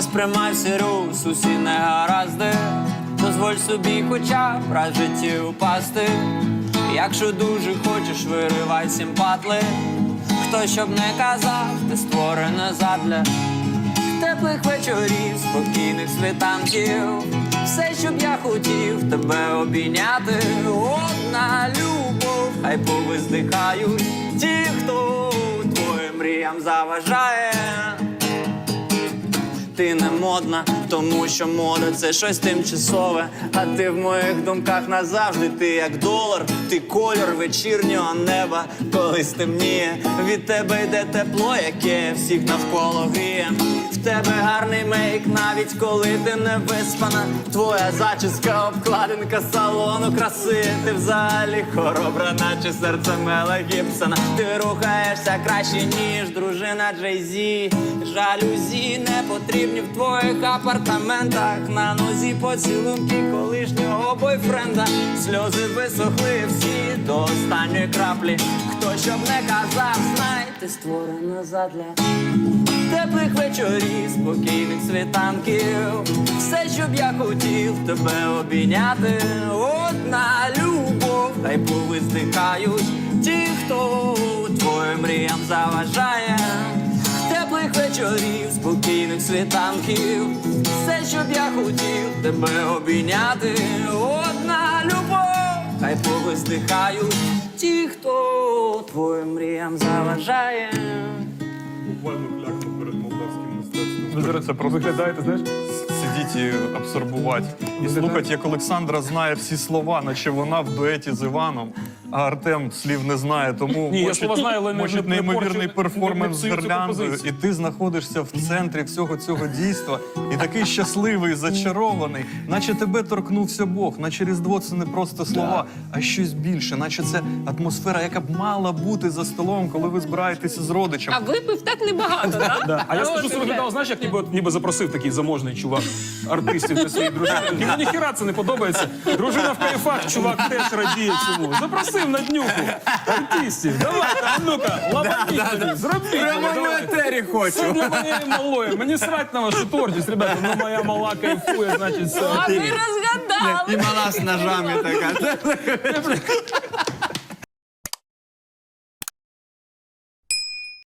Не сприймай всерйоз усі негаразди, дозволь собі хоча б раз в житті упасти. Якщо дуже хочеш, виривай симпатли. Хто щоб не казав, ти створене задля теплих вечорів, спокійних світанків. Все, щоб я хотів тебе обійняти. Одна любов, хай повиздихають ті, хто твоїм мріям заважає. Ти не модна, тому що мода це щось тимчасове. А ти в моїх думках назавжди, ти як долар, ти кольор вечірнього неба, коли стемніє. Від тебе йде тепло, яке всіх навколо гріє. В тебе гарний мейк, навіть коли ти не виспана. Твоя зачіска, обкладинка салону краси. Ти взагалі хоробра, наче серце Мела Гібсона. Ти рухаєшся краще, ніж дружина Джей-Зі. Жалюзі не потрібні в твоїх апартаментах. На нозі поцілунки колишнього бойфренда. Сльози висохли всі до останньої краплі. Хто щоб не казав, знай, ти створена задля теплих вечорів, спокійних світанків. Все, щоб я хотів тебе обійняти. Одна любов, хай повиздихають ті, хто твоїм мріям заважає. Теплих вечорів, спокійних світанків. Щоб я хотів тебе обійняти. Одна любов, хай повиздихають ті, хто твоїм мріям заважає. Буквально клякну перед молдавським мистецтвом. Ви зараз це просто виглядаєте, знаєш? Сидіть і абсорбувати. І слухати, як Олександра знає всі слова, наче вона в дуеті з Іваном, а Артем слів не знає. Тому Ні, я слова знаю, але не- мочить не- не неймовірний порчу- перформанс з псую цю гірляндою. І ти знаходишся в центрі всього цього дійства. І такий щасливий, зачарований, наче тебе торкнувся Бог, наче Різдво це не просто слова, а щось більше, наче це атмосфера, яка б мала бути за столом, коли ви збираєтеся з родичем. А випив так небагато, так? Да. А я скажу, що виглядав, знаєш, як ніби, ніби запросив такий заможний чувак артистів для своєї дружини. Йому ніхіра це не подобається. Дружина в кайфах, чувак теж радіє цьому. Запросив на днюху артистів. Давай, а ну-ка, лабаніть мені, зробіть. Прямо на в давайте. етері хочу. Це для моєї малої. Мені срать на вашу творчість, ребята. Ну моя мала кайфує, значить, все. А ви розгадали. І мала з ножами така.